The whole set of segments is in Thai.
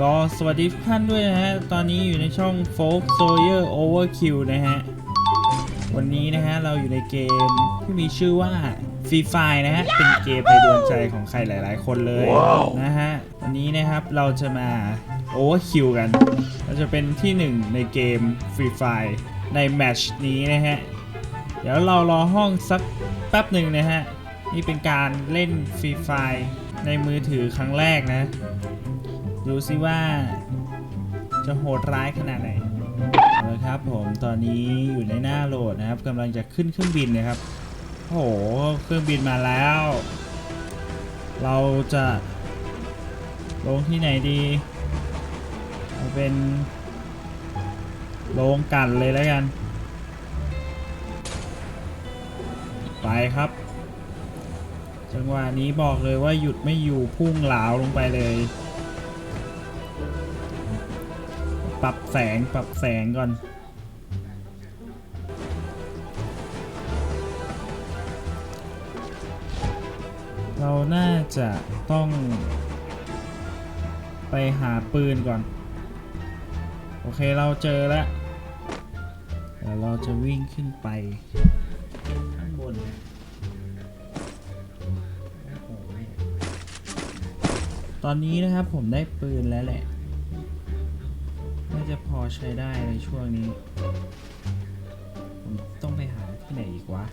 ก็สวัสดีทุกท่านด้วยนะฮะ ตอนนี้อยู่ในช่อง Folk Sawyer Overkill นะฮะ วันนี้นะฮะ เราอยู่ในเกมที่มีชื่อว่า Free Fire นะฮะ เป็นเกมในดวงใจของใครหลาย ๆ คนเลยนะฮะ วันนี้นะครับเราจะมา Overkill กัน เราจะเป็นที่หนึ่งในเกม Free Fire ในแมตช์นี้นะฮะ เดี๋ยวเรารอห้องสักแป๊บหนึ่งนะฮะ นี่เป็นการเล่นฟรีไฟ ในมือถือครั้งแรกนะ ดูซิว่า จะโหดร้ายขนาดไหนเละครับผมตอนนี้อยู่ในหน้าโหลดนะครับกำลังจะขึ้นเครื่องบินนะครับโอ้โหเครื่องบินมาแล้ว เราจะลงที่ไหนดีเป็นลงกันเลยแล้วกัน ไปครับ จังหวะนี้บอกเลยว่าหยุดไม่อยู่พุ่งเหลาลงไปเลย ปรับแสงปรับแสงก่อนเราน่าจะต้องไปหาปืนก่อน โอเคเราเจอแล้วเดี๋ยวเราจะวิ่งขึ้นไป อนนี้นะครับผมได้ปืนแล้วแหละ น่าจะพอใช้ได้ในช่วงนี้ ผมต้องไปหาที่ไหนอีกวะ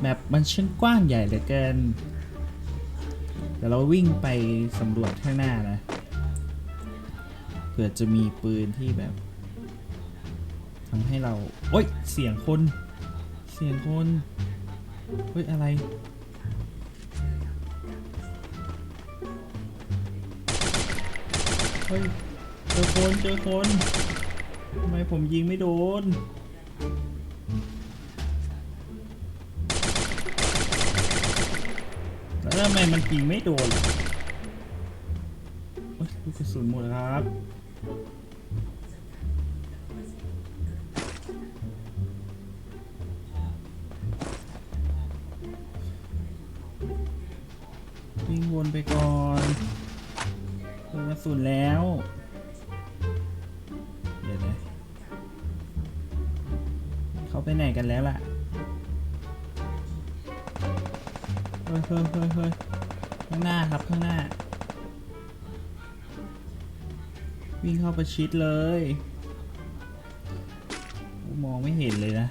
แมปมันช่างกว้างใหญ่เหลือเกินเดี๋ยวเราวิ่งไปสำรวจข้างหน้านะ เผื่อจะมีปืนที่แบบทำให้เรา โอ๊ย เสียงคน เสียงคน เฮ้ย อะไร ฮ้ยเจอคนเจอคนทำไมผมยิงไม่โดนแล้วทำไมมันยิงไม่โดนล่ะโอ๊ยลูกกระสุนหมดแล้วครับวิ่งวนไปก่อน เจอกระสุนแล้ว เดี๋ยวนะเขาไปไหนกันแล้วล่ะ เฮ้ยเฮ้ยเฮ้ยเฮ้ยข้างหน้าครับข้างหน้า วิ่งเข้าประชิดเลย มองไม่เห็นเลยนะ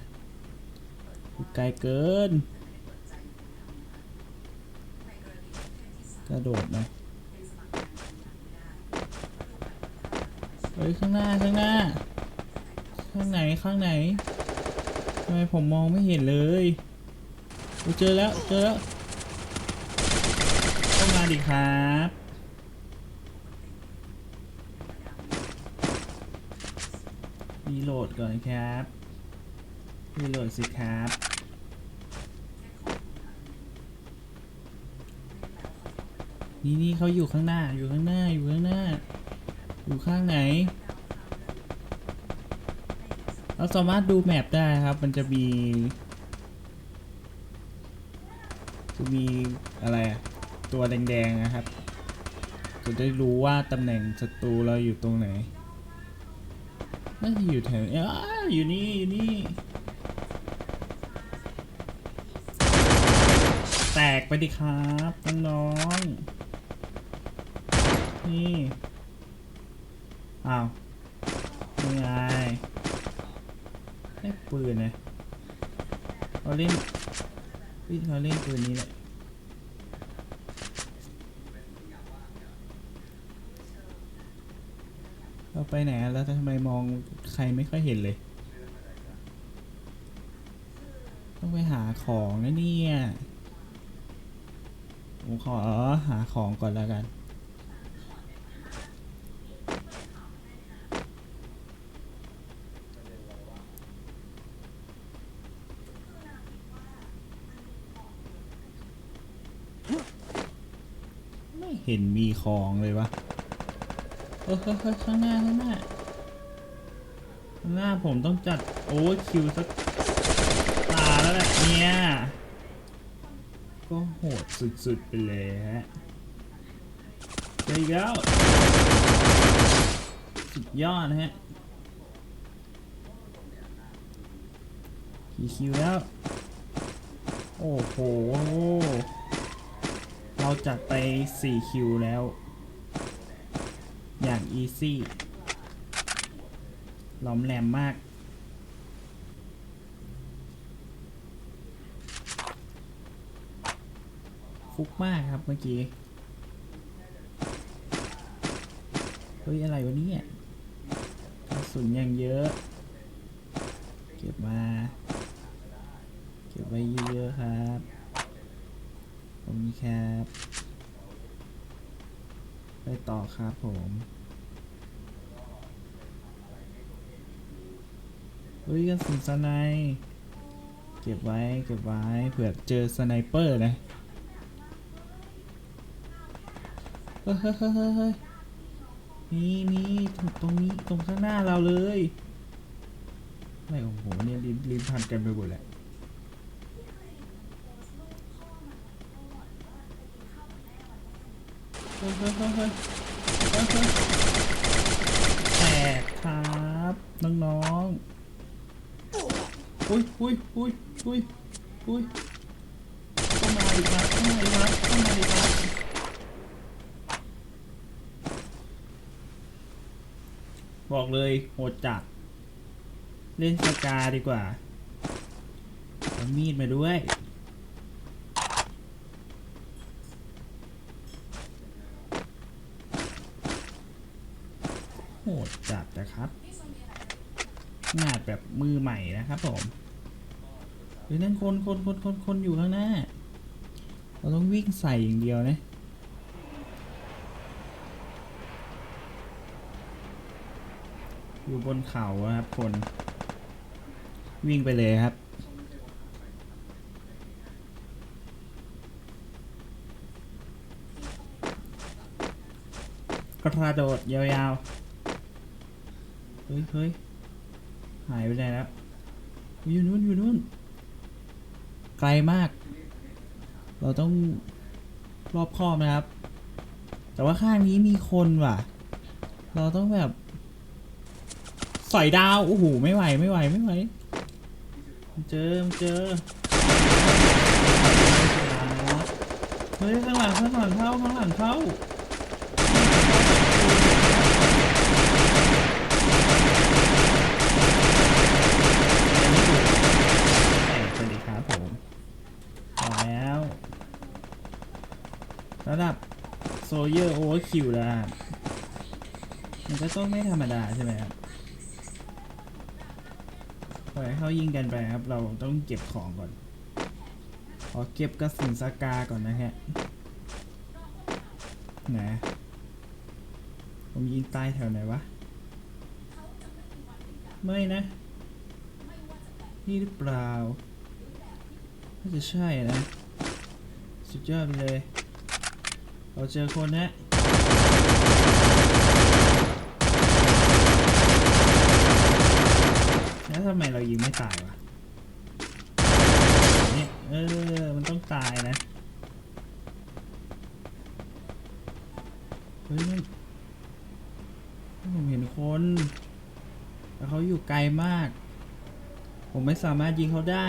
ไกลเกิน กระโดดนะ เฮ้ยข้างหน้าข้างหน้า ข้างไหนข้างไหนทำไมผมมองไม่เห็นเลยเจอแล้วเจอแล้วเข้ามาดิครับรีโหลดก่อนครับรีโหลดสิครับนี่นี่เขาอยู่ข้างหน้าอยู่ข้างหน้าอยู่ข้างหน้า อยู่ข้างไหน เราสามารถดูแมปได้ครับ มันจะมี จะมีอะไร ตัวแดงๆนะครับ จะได้รู้ว่าตำแหน่งศัตรูเราอยู่ตรงไหนน่าจะอยู่แถวอ้าอยู่นี่ อยู่นี่ แตกไปดิครับน้องๆนี่ อ้าวนี่ไงได้ปืนเนะเราเล่นพี่เราเล่นปืนนี้แหละเราไปไหนแล้วทำไมมองใครไม่ค่อยเห็นเลย ต้องไปหาของนะเนี่ยผมขอหาของก่อนแล้วกัน เห็นมีของเลยวะเฮ้ยเฮ้ยข้างหน้าข้างหน้าข้างหน้าผมต้องจัดโอเวอร์คิวสักตาแล้วแหละเนี่ยก็โหดสุดๆไปเลยฮะเจออีกแล้วสุดยอดนะฮะกี่คิวแล้ว โอ้โห เราจัดไป 4 คิวแล้ว อย่างอีซี่หลอมแหลมมาก ฟุกมากครับเมื่อกี้ เฮ้ย อะไรวะเนี่ยกระสุนอย่างเยอะ เก็บมา เก็บไว้เยอะๆครับ ตรงนี้ครับไปต่อครับผมเฮ้ยกระสุนสไนป์เก็บไว้เก็บไว้เผื่อเจอสไนเปอร์นะเฮ้ยเฮ้ยเฮ้ยเฮ้ยเฮ้ยนี่นี่ตรงตรงนี้ตรงข้างหน้าเราเลยอะไรของผมเนี่ยลิ้นลิ้นพันกันไปหมดแหละเฮ้ยเฮ้ยเฮ้ยเฮ้ยเฮ้ยเฮ้ย แตกครับน้องๆ อุ้ยอุ้ยอุ้ยอุ้ยอุ้ยเข้ามาดิครับเข้ามาดิครับเข้ามาดิครับบอกเลยโหดจัด เล่นสกาดีกว่าเอามีดมาด้วย ดจัดนะครับงาดแบบมือใหม่นะครับผมเฮ้ยนั่นคนคนคนคนคนอยู่ข้างหน้า เราต้องวิ่งใส่อย่างเดียวนะอยู่บนเขาครับคน วิ่งไปเลยครับ กระโดดยาวๆ เฮ้ยเฮ้ยหายไปไหนแล้ว อยู่นู้นอยู่นู้น ไกลมาก เราต้องรอบคอบนะครับ แต่ว่าข้างนี้มีคนว่ะ เราต้องแบบสอยดาว โอ้โห ไม่ไหว ไม่ไหว ไม่ไหวมันเจอมันเจอ เฮ้ย ข้างหลัง ข้างหลังเข้า ข้างหลังเข้า แอบสวัสดีครับผมมาแล้ว ระดับ โซเยอร์โอเวอร์คิวแล้วมันก็ต้องไม่ธรรมดาใช่ไหมครับปล่อยให้เขายิงกันไปครับ เราต้องเก็บของก่อน ขอเก็บกระสุนสกาก่อนนะฮะไหนผมยิงตายแถวไหนวะ ไม่นะ นี่หรือเปล่าน่าจะใช่นะ สุดยอดไปเลย เราเจอคนนะแล้วทำไมเรายิงไม่ตายวะเนี่ยเออ มันต้องตายนะ เฮ้ยนั่ผมเห็นคนแต่เขาอยู่ไกลมาก ผมไม่สามารถยิงเขาได้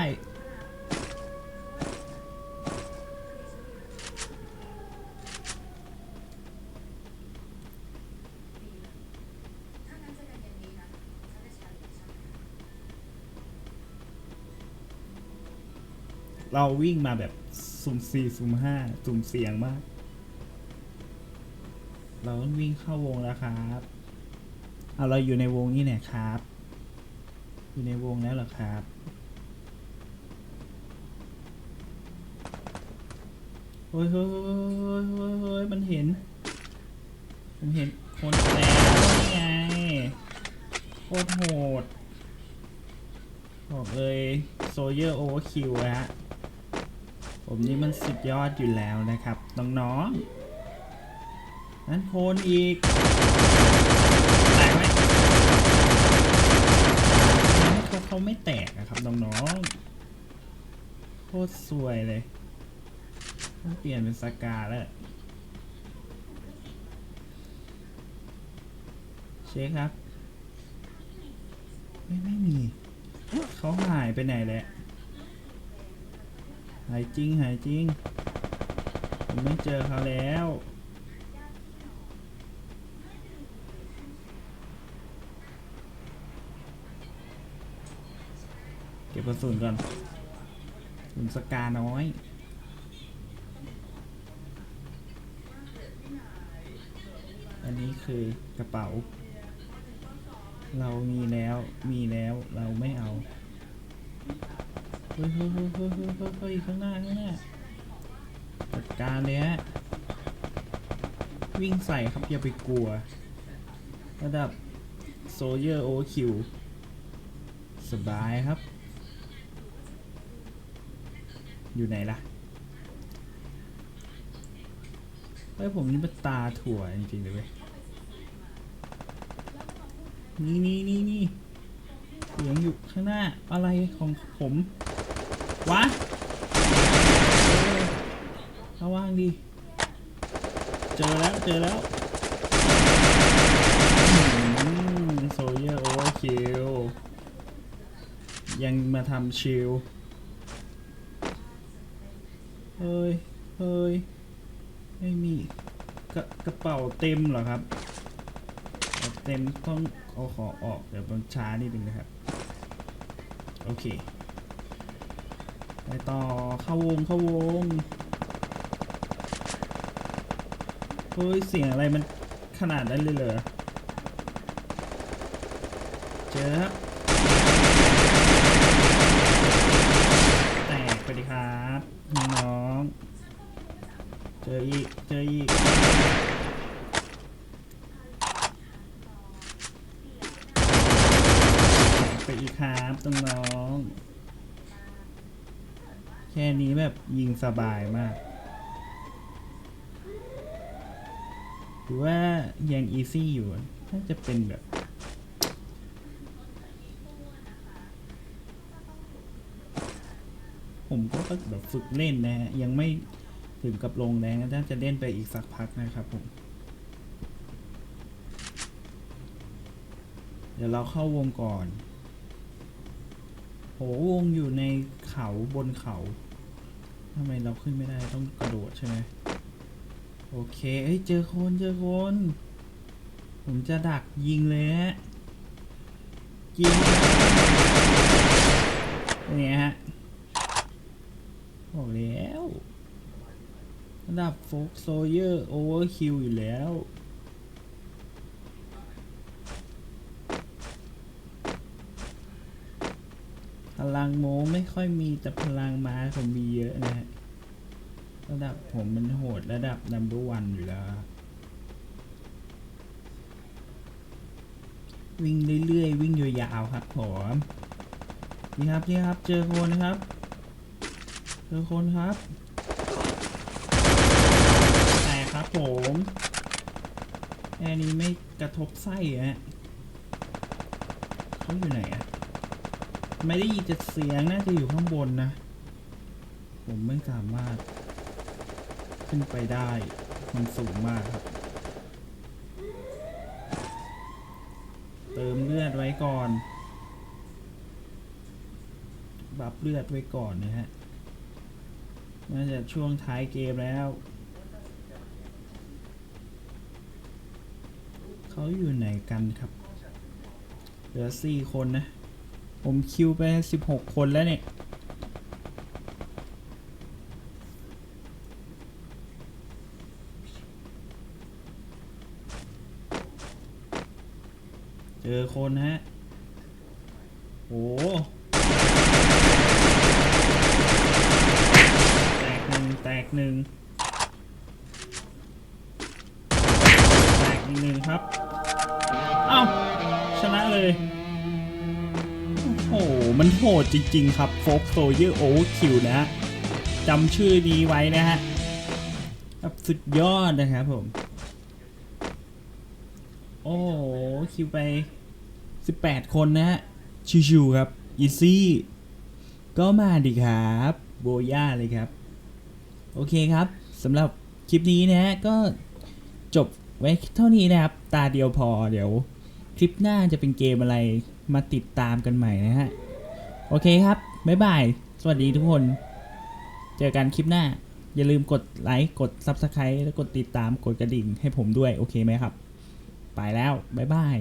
เราวิ่งมาแบบสุ่มสี่สุ่มห้าสุ่มเสี่ยงมาก เราต้องวิ่งเข้าวงแล้วครับเอาเราอยู่ในวงนี่เนี่ยครับ อยู่ในวงแล้วเหรอครับเฮ้ยเฮ้ยเฮ้ยเฮ้ยเฮ้ยมันเห็น ผมเห็นคนแล้วนี่ไงโคตรโหดบอกเลยโซเยอร์โอเวอร์คิวฮะ ผมนี่มันสุดยอดอยู่แล้วนะครับ น้องๆนั่นโคนอีกแตกไหมเขาเขาไม่แตกอะครับ น้องๆ โคตรสวยเลย ต้องเปลี่ยนเป็นสกาแล้วเช็คครับ ไม่ไม่มี เขาหายไปไหนแล้ว หายจริงหายจริง ผมไม่เจอเขาแล้ว เก็บกระสุนก่อนกระสุนสกาน้อยอันนี้คือกระเป๋า เรามีแล้ว มีแล้ว เราไม่เอา ฮ้ยเฮ้ยเฮ้ยเฮ้ยเฮ้ยเฮ้ยเฮ้ยข้างหน้าข้างหน้าจัดการเลยฮะวิ่งใส่ครับอย่าไปกลัว ระดับโซเยอร์โอคิวสบายครับ อยู่ไหนล่ะเฮ้ยผมนี่เป็นตาถั่วจริงๆเลยเว้ยนี่นี่นี่นี่ เสียงอยู่ข้างหน้าอะไรของผมวะระวังดิเจอแล้วเจอแล้วโซเยอร์โอเวอร์คิวยังมาทำชิลเฮ้ยเฮ้ยไม่มีกระกระเป๋าเต็มเหรอครับ เต็มต้องเอาขอออกเดี๋ยวมันช้านิดนึงนะครับ โอเค ไปต่อเข้าวงเข้าวง เฮ้ย เสียงอะไรมันขนาดนั้นเลยเหรอ เจอครับ แตกไปดีครับน้องๆ เจออีก เจออีก ไปอีกครับตรงน้องๆแค่นี้แบบยิงสบายมากหรือว่ายังอีซี่อยู่น่าจะเป็นแบบผมก็แบบฝึกเล่นนะฮะ ยังไม่ถึงกับลงแรงน่าจะเล่นไปอีกสักพักนะครับผม เดี๋ยวเราเข้าวงก่อน โหวงอยู่ในเขาบนเขาทำไมเราขึ้นไม่ได้ต้องกระโดดใช่ไหมโอเคเอ้ยเจอคนเจอคน ผมจะดักยิงเลยฮะยิงเป็นไงฮะบอกแล้วระดับโฟกโซเยอร์โอเวอร์คิวอยู่แล้ว ลังโมไม่ค่อยมีแต่พลังม้าผมมีเยอะนะฮะระดับผมมันโหดระดับนัมเบอร์วันอยู่แล้ว วิ่งเรื่อยๆ วิ่งยาวๆครับผมนี่ครับนี่ครับ เจอคนนะครับ เจอคนครับ แต่ครับผมแค่นี้ไม่กระทบไส้ฮะเขาอยู่ไหนอะ ไม่ได้ยินแต่เสียงน่าจะอยู่ข้างบนนะ ผมไม่สามารถ ขึ้นไปได้ มันสูงมากครับ เติมเลือดไว้ก่อน บับเลือดไว้ก่อนนะฮะ น่าจะช่วงท้ายเกมแล้ว เขาอยู่ไหนกันครับ เหลือสี่คนนะ ผมคิวไปสิบหกคนแล้วเนี่ยเจอคนฮะ โอ้แตกหนึ่งแตกหนึ่งแตกอีกหนึ่งครับ มันโหดจริง ๆ ครับโฟกโซเยอร์โอคิวนะฮะจำชื่อนี้ไว้นะฮะแบบสุดยอดนะครับผม โอ้โห คิวไป 18 คนนะฮะ ชิวๆครับ อีซี่ ก็มาดิครับ โบย่าเลยครับ โอเคครับสำหรับคลิปนี้นะฮะ ก็จบไว้เท่านี้นะครับ ตาเดียวพอเดี๋ยว คลิปหน้าจะเป็นเกมอะไรมาติดตามกันใหม่นะฮะ โอเคครับ บ๊ายบาย สวัสดีทุกคน เจอกันคลิปหน้า อย่าลืมกดไลค์ กด Subscribe แล้วกดติดตาม กดกระดิ่งให้ผมด้วย โอเคไหมครับ ไปแล้ว บ๊ายบาย